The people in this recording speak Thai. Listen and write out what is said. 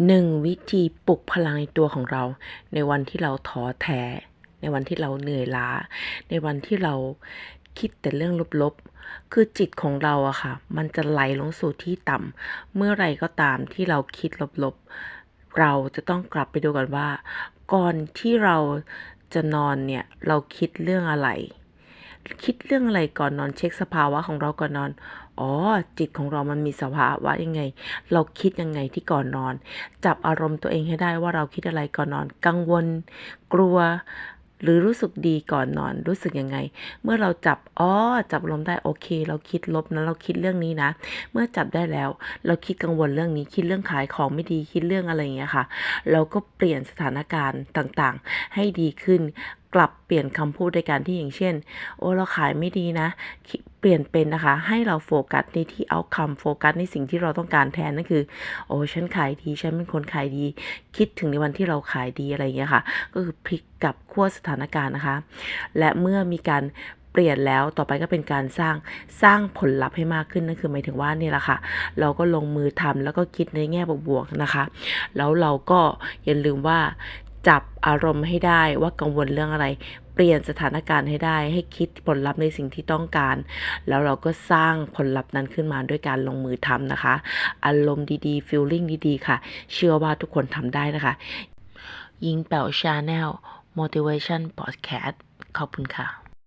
1วิธีปลุกพลังในตัวของเรา ในวันที่เราท้อแท้ ในวันที่เราเหนื่อยล้า ในวันที่เราคิดแต่เรื่องลบๆ คือจิตของเราอะค่ะ มันจะไหลลงสู่ที่ต่ำเมื่อไรก็ตามที่เราคิดลบๆ เราจะต้องกลับไปดูก่อนว่า ก่อนที่เราจะนอนเนี่ย เราคิดเรื่องอะไร คิดเรื่องอะไรก่อนนอนเช็คสภาวะของเราก่อนนอน อ๋อ จิตของเรามันมีสภาวะยังไง เราคิดยังไงที่ก่อนนอน จับอารมณ์ตัวเองให้ได้ว่าเราคิดอะไรก่อนนอน กังวล กลัว หรือรู้สึกดีก่อนนอน รู้สึกยังไง เมื่อเราจับ อ๋อ จับอารมณ์ได้ โอเค เราคิดลบนะเราคิดเรื่องนี้นะ เมื่อจับได้แล้ว เราคิดกังวลเรื่องนี้ คิดเรื่องขายของไม่ดี คิดเรื่องอะไรอย่างเงี้ยค่ะ เราก็เปลี่ยนสถานการณ์ต่างๆ ให้ดีขึ้น กลับเปลี่ยนคำพูดโดยการที่อย่างเช่น โอ้เราขายไม่ดีนะ เปลี่ยนเป็นนะคะ ให้เราโฟกัสในที่ outcome โฟกัสในสิ่งที่เราต้องการแทนนั่นคือ โอ้ฉันขายดี ฉันเป็นคนขายดี คิดถึงในวันที่เราขายดีอะไรอย่างเงี้ยค่ะ ก็คือพลิกกลับขั้วสถานการณ์นะคะ และเมื่อมีการเปลี่ยนแล้วต่อไปก็เป็นการสร้างสร้างผลลัพธ์ให้มากขึ้นนั่นคือหมายถึงว่านี่แหละค่ะ เราก็ลงมือทำแล้วก็คิดในแง่บวกๆนะคะ แล้วเราก็อย่าลืมว่า จับอารมณ์ให้ได้ว่ากังวลเรื่องอะไร เปลี่ยนสถานการณ์ให้ได้ ให้คิดผลลัพธ์ในสิ่งที่ต้องการ แล้วเราก็สร้างผลลัพธ์นั้นขึ้นมาด้วยการลงมือทำนะคะ อารมณ์ดีๆฟีลลิ่งดีๆ ค่ะ เชื่อว่าทุกคนทำได้นะคะ ยิงแป๋วชาแนล motivation podcast ขอบคุณค่ะ